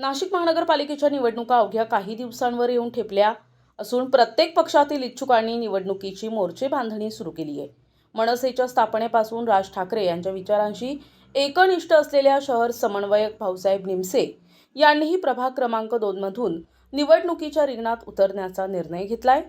नाशिक महानगरपालिकेच्या निवडणुका अवघ्या काही दिवसांवर येऊन ठेपल्या असून प्रत्येक पक्षातील इच्छुकांनी निवडणुकीची मोर्चे बांधणी सुरू केली आहे. मनसेच्या स्थापनेपासून राज ठाकरे यांच्या विचारांशी एकनिष्ठ असलेल्या शहर समन्वयक भाऊसाहेब निमसे यांनीही प्रभाग क्रमांक दोनमधून निवडणुकीच्या रिंगणात उतरण्याचा निर्णय घेतलाय.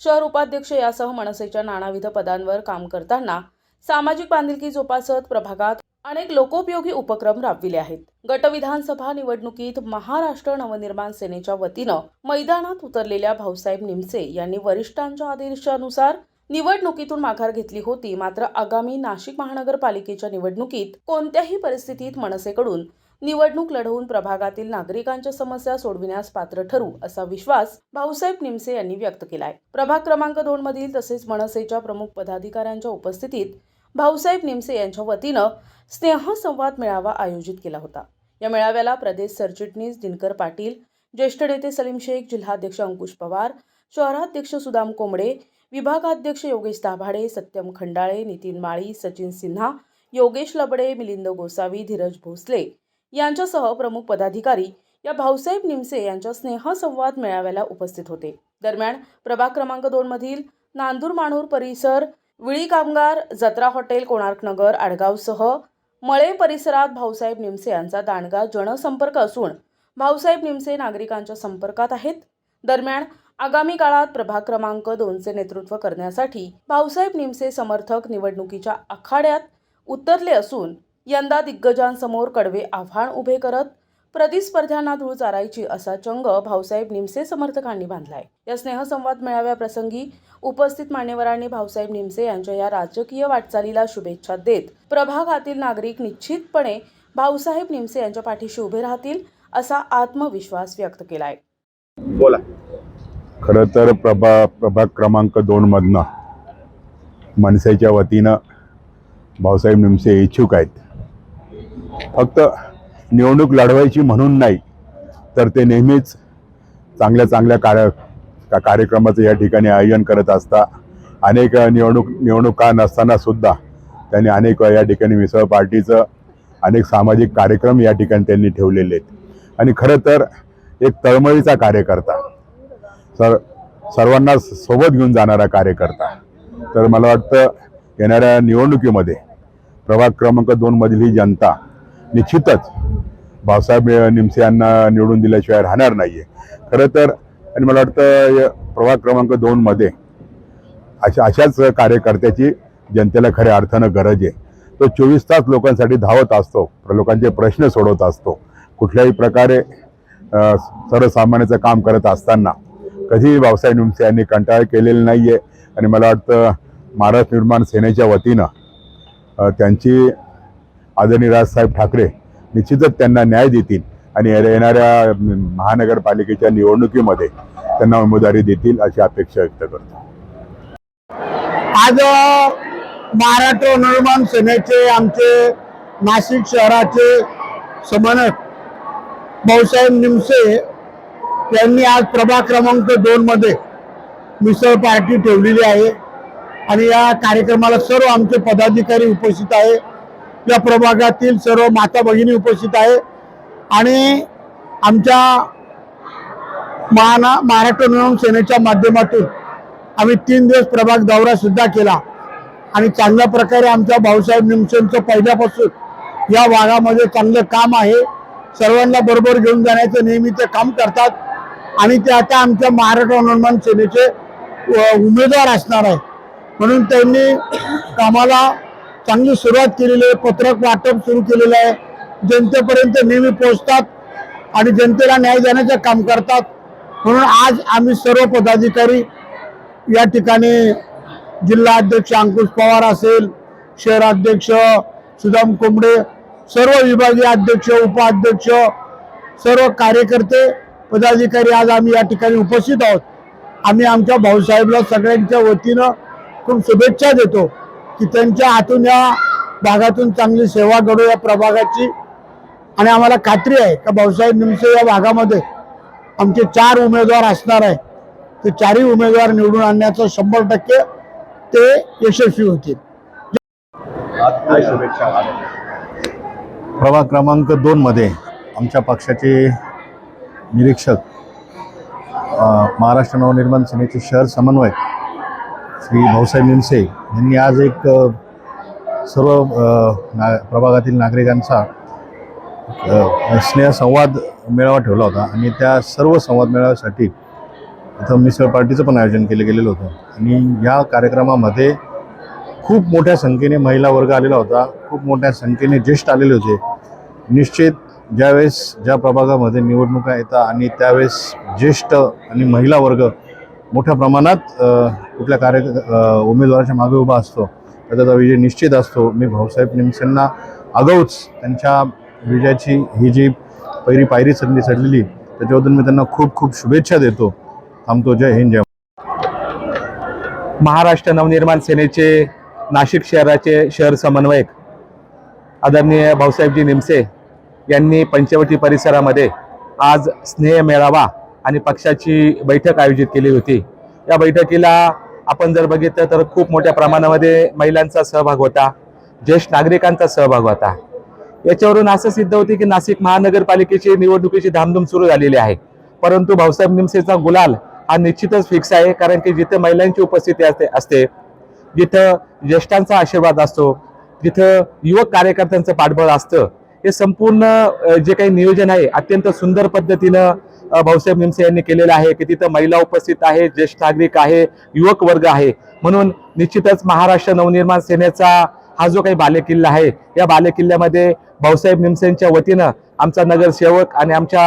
शहर उपाध्यक्ष यासह मनसेच्या नानाविध पदांवर काम करताना सामाजिक बांधिलकी जोपासत प्रभागात अनेक लोकोपयोगी उपक्रम राबविले आहेत. गट विधानसभा निवडणुकीत महाराष्ट्र नवनिर्माण सेनेच्या वतीनं मैदानात उतरलेल्या भाऊसाहेब निमसे यांनी वरिष्ठांच्या आदेशानुसार निवडणुकीतून माघार घेतली होती. मात्र आगामी नाशिक महानगरपालिकेच्या निवडणुकीत कोणत्याही परिस्थितीत मनसेकडून निवडणूक लढवून प्रभागातील नागरिकांच्या समस्या सोडविण्यास पात्र ठरू असा विश्वास भाऊसाहेब निमसे यांनी व्यक्त केलाय. प्रभाग क्रमांक दोन मधील तसेच मनसेच्या प्रमुख पदाधिकाऱ्यांच्या उपस्थितीत भाऊसाहेब निमसे यांच्या वतीनं स्नेहसंवाद मेळावा आयोजित केला होता. या मेळाव्याला प्रदेश सरचिटणीस दिनकर पाटील ज्येष्ठ नेते सलीम शेख जिल्हाध्यक्ष अंकुश पवार शहराध्यक्ष सुदाम कोंबडे विभागाध्यक्ष योगेश दाभाडे सत्यम खंडाळे नितीन माळी सचिन सिन्हा योगेश लबडे मिलिंद गोसावी धीरज भोसले यांच्यासह प्रमुख पदाधिकारी या भाऊसाहेब निमसे यांच्या स्नेहसंवाद मेळाव्याला उपस्थित होते. दरम्यान प्रभाग क्रमांक दोनमधील नांदूर माणूर परिसर विळी कामगार जत्रा हॉटेल कोणार्क नगर आडगावसह मळे परिसरात भाऊसाहेब निमसे यांचा दांडगा जनसंपर्क असून भाऊसाहेब निमसे नागरिकांच्या संपर्कात आहेत. दरम्यान आगामी काळात प्रभाग क्रमांक दोनचे नेतृत्व करण्यासाठी भाऊसाहेब निमसे समर्थक निवडणुकीच्या आखाड्यात उतरले असून यंदा दिग्गजांसमोर कडवे आव्हान उभे करत प्रतिस्पर्ध्यांना धूळ चारायची असा चंग भाऊसाहेब निमसे समर्थकांनी बांधलाय. या स्नेहसंवाद मेळाव्याप्रसंगी उपस्थित मान्यवरांनी भाऊसाहेब निमसे यांच्या या राजकीय वाटचालीला शुभेच्छा देत प्रभागातील नागरिक निश्चितपणे भाऊसाहेब निमसे यांच्या पाठीशी उभे राहतील असा आत्मविश्वास व्यक्त केलाय. बोला. खरं तर प्रभा प्रभाग क्रमांक दोनमधनं मनसेच्या वतीनं भाऊसाहेब निमसे इच्छुक आहेत. फक्त निवडणूक लढवायची म्हणून नाही तर ते नेहमीच चांगल्या चांगल्या कार्य का- कार्यक्रमाचं या ठिकाणी आयोजन करत असता. अनेक निवडणूक निवडणुका नसताना सुद्धा त्यांनी अनेक या ठिकाणी मिसळ पार्टीचं अनेक सामाजिक कार्यक्रम या ठिकाणी त्यांनी ठेवलेले आहेत. आणि खरं तर एक तळमळीचा कार्यकर्ता सर सर्वांना सोबत घेऊन जाणारा कार्यकर्ता. तर मला वाटतं येणाऱ्या निवडणुकीमध्ये प्रभाग क्रमांक दोनमधील ही जनता निश्चितच भाऊसाहेब निमसे यांना निवडून दिल्याशिवाय राहणार नाही आहे खरं तर आणि मला वाटतं प्रभाग क्रमांक दोनमध्ये अशा अशाच कार्यकर्त्याची जनतेला खऱ्या अर्थानं गरज आहे. तो चोवीस तास लोकांसाठी धावत असतो लोकांचे प्रश्न सोडवत असतो. कुठल्याही प्रकारे सर्वसामान्याचं काम करत असताना कधीही भाऊसाहेब निमसे यांनी कंटाळ केलेला नाही आहे आणि मला वाटतं महाराष्ट्र निर्माण सेनेच्या वतीनं त्यांची आदरणीय राजसाहेब ठाकरे निश्चितच त्यांना न्याय देतील आणि येणाऱ्या महानगरपालिकेच्या निवडणुकीमध्ये त्यांना उमेदवारी देतील अशी अपेक्षा व्यक्त करतो. आज महाराष्ट्र नवनिर्माण सेनेचे आमचे नाशिक शहराचे समन्वयक भाऊसाहेब निमसे यांनी आज प्रभाग क्रमांक दोन मध्ये मिसळ पार्टी ठेवलेली आहे. आणि या कार्यक्रमाला सर्व आमचे पदाधिकारी उपस्थित आहे. या प्रभागातील सर्व माता भगिनी उपस्थित आहे. आणि आमच्या महाना महाराष्ट्र नवम सेनेच्या माध्यमातून आम्ही तीन दिवस प्रभाग दौरा सुद्धा केला. आणि चांगल्या प्रकारे आमच्या भाऊसाहेब निमसेंचं पहिल्यापासून या भागामध्ये चांगलं काम आहे. सर्वांना बरोबर घेऊन जाण्याचं नेहमी ते काम करतात. आणि ते आता आमच्या महाराष्ट्र अनुमान सेनेचे उमेदवार असणार आहे. म्हणून त्यांनी कामाला चांगली सुरुवात केलेली आहे पत्रक वाटप सुरू केलेलं आहे. जनतेपर्यंत नेहमी पोहोचतात आणि जनतेला न्याय देण्याचं काम करतात. म्हणून आज आम्ही सर्व पदाधिकारी या ठिकाणी जिल्हा अध्यक्ष अंकुश पवार असेल शहराध्यक्ष सुदाम कोंबडे सर्व विभागीय अध्यक्ष उपाध्यक्ष सर्व कार्यकर्ते पदाधिकारी आज आम्ही या ठिकाणी उपस्थित आहोत. आम्ही आमच्या भाऊसाहेबला सगळ्यांच्या वतीनं खूप शुभेच्छा देतो. की त्यांच्या हातून या भागातून चांगली सेवा घडो या प्रभागाची. आणि आम्हाला खात्री आहे का भाऊसाहेब निमसे या भागामध्ये आमचे चार उमेदवार असणार आहे. ते चारही उमेदवार निवडून आणण्याचं शंभर टक्के ते यशस्वी होतील. प्रभाग क्रमांक दोनमध्ये आमच्या पक्षाचे निरीक्षक महाराष्ट्र नवनिर्माण सेनेचे शहर समन्वयक श्री भाऊसाहेब निमसे यांनी आज एक सर्व ना प्रभागातील नागरिकांचा स्नेहसंवाद मेळावा ठेवला होता आणि त्या सर्व संवाद मेळाव्यासाठी इथं मिसळ पार्टीचं पण आयोजन केलं गेलेलं होतं. आणि या कार्यक्रमामध्ये खूप मोठ्या संख्येने महिला वर्ग आलेला होता. खूप मोठ्या संख्येने ज्येष्ठ आलेले होते. निश्चित ज्यावेळेस ज्या प्रभागामध्ये निवडणुका येतात आणि त्यावेळेस ज्येष्ठ आणि महिला वर्ग मोठ्या प्रमाणात कुठल्या कार्य उमेदवाराच्या मागे उभा असतो. तर त्याचा विजय निश्चित असतो. मी भाऊसाहेब निमसेंना आगाऊच त्यांच्या विजयाची ही जी पहिली पायरी संधी चढलेली त्याच्याबद्दल मी त्यांना खूप खूप शुभेच्छा देतो. थांबतो. जय हिंद जय महाराष्ट्र नवनिर्माण सेनेचे नाशिक शहराचे शहर समन्वयक आदरणीय भाऊसाहेबजी निमसे यांनी पंचवटी परिसरामध्ये आज स्नेह मेळावा आणि पक्षाची बैठक आयोजित केली होती. या बैठकीला आपण जर बघितलं तर खूप मोठ्या प्रमाणामध्ये महिलांचा सहभाग होता ज्येष्ठ नागरिकांचा सहभाग होता. याच्यावरून असं सिद्ध होते की नाशिक महानगरपालिकेची निवडणुकीची धामधूम सुरू झालेली आहे. परंतु भाऊसाहेब निमसेचा गुलाल हा निश्चितच फिक्स आहे कारण की जिथं महिलांची उपस्थिती असते असते जिथं ज्येष्ठांचा आशीर्वाद असतो जिथं युवक कार्यकर्त्यांचं पाठबळ असतं हे संपूर्ण जे काही नियोजन आहे अत्यंत सुंदर पद्धतीनं भाऊसाहेब निमसे यांनी केलेलं आहे की तिथं महिला उपस्थित आहे ज्येष्ठ नागरिक आहे युवक वर्ग आहे. म्हणून निश्चितच महाराष्ट्र नवनिर्माण सेनेचा हा जो काही बालेकिल्ला आहे या बालेकिल्ल्यामध्ये भाऊसाहेब निमसेंच्या वतीनं आमचा नगरसेवक आणि आमच्या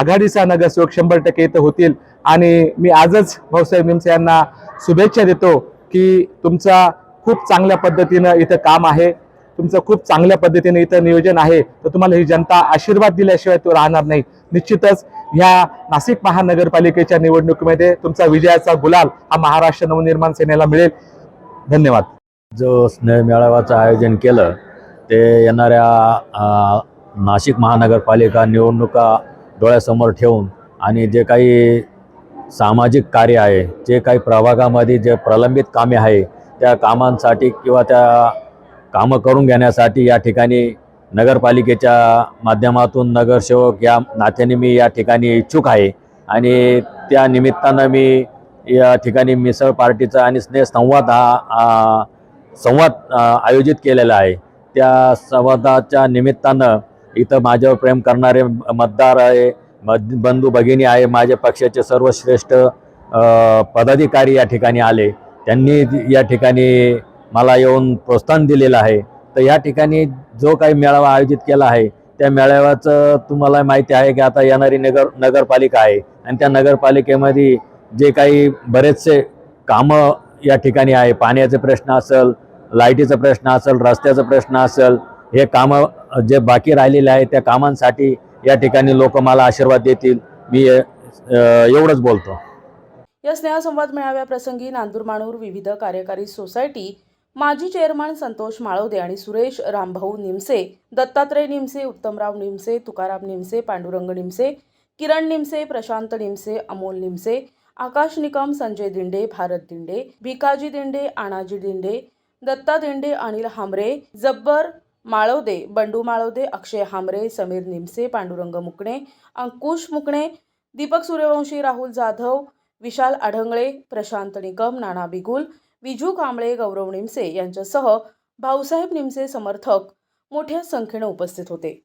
आघाडीचा नगरसेवक शंभर टक्के इथं होतील. आणि मी आजच भाऊसाहेब निमसे यांना शुभेच्छा देतो की तुमचा खूप चांगल्या पद्धतीनं इथं काम आहे. तुमचं खूप चांगल्या पद्धतीने इथं नियोजन आहे तर तुम्हाला ही जनता आशीर्वाद दिल्याशिवाय तो राहणार नाही. निश्चितच ह्या नाशिक महानगरपालिकेच्या निवडणुकीमध्ये तुमचा विजयाचा गुलाल हा महाराष्ट्र नवनिर्माण सेनेला मिळेल. धन्यवाद. जो स्नेह मेळाव्याचं आयोजन केलं ते येणाऱ्या नाशिक महानगरपालिका निवडणुका डोळ्यासमोर ठेवून आणि जे काही सामाजिक कार्य आहे जे काही प्रभागामध्ये जे प्रलंबित कामे आहे त्या कामांसाठी किंवा त्या कामं करून घेण्यासाठी या ठिकाणी नगरपालिकेच्या माध्यमातून नगरसेवक या नात्याने मी या ठिकाणी इच्छुक आहे. आणि त्या निमित्तानं मी या ठिकाणी मिसळ पार्टीचा आणि स्नेह संवाद हा संवाद आयोजित केलेला आहे. त्या संवादाच्या निमित्तानं इथं माझ्यावर प्रेम करणारे मतदार आहे मद- बंधू भगिनी आहे माझ्या पक्षाचे सर्वश्रेष्ठ पदाधिकारी या ठिकाणी आले. त्यांनी या ठिकाणी मला येऊन प्रोत्साहन दिलेलं आहे. तर या ठिकाणी जो काही मेळावा आयोजित केला आहे त्या मेळाव्याचं तुम्हाला माहिती आहे की आता येणारी नगर नगरपालिका आहे. आणि त्या नगरपालिकेमध्ये जे काही बरेचसे कामं या ठिकाणी आहे. पाण्याचे प्रश्न असेल लाईटीचा प्रश्न असेल रस्त्याचा प्रश्न असेल हे कामं जे बाकी राहिलेले आहे त्या कामांसाठी या ठिकाणी लोक मला आशीर्वाद देतील. मी एवढंच बोलतो. या स्नेहसंवाद मेळाव्याप्रसंगी नांदूर माणूर विविध कार्यकारी सोसायटी माजी चेअरमन संतोष माळवदे आणि सुरेश रामभाऊ निमसे दत्तात्रय निमसे उत्तमराव निमसे तुकाराम निमसे पांडुरंग निमसे किरण निमसे प्रशांत निमसे अमोल निमसे आकाश निकम संजय दिंडे भारत दिंडे भिकाजी दिंडे आणाजी दिंडे दत्ता दिंडे अनिल हांबरे जब्बर माळवदे बंडू माळवदे अक्षय हांबरे समीर निमसे पांडुरंग मुकणे अंकुश मुकणे दीपक सूर्यवंशी राहुल जाधव विशाल आढंगळे प्रशांत निकम नाना बिगुल विजू कांबळे गौरव निमसे यांच्यासह भाऊसाहेब निमसे समर्थक मोठ्या संख्येनं उपस्थित होते.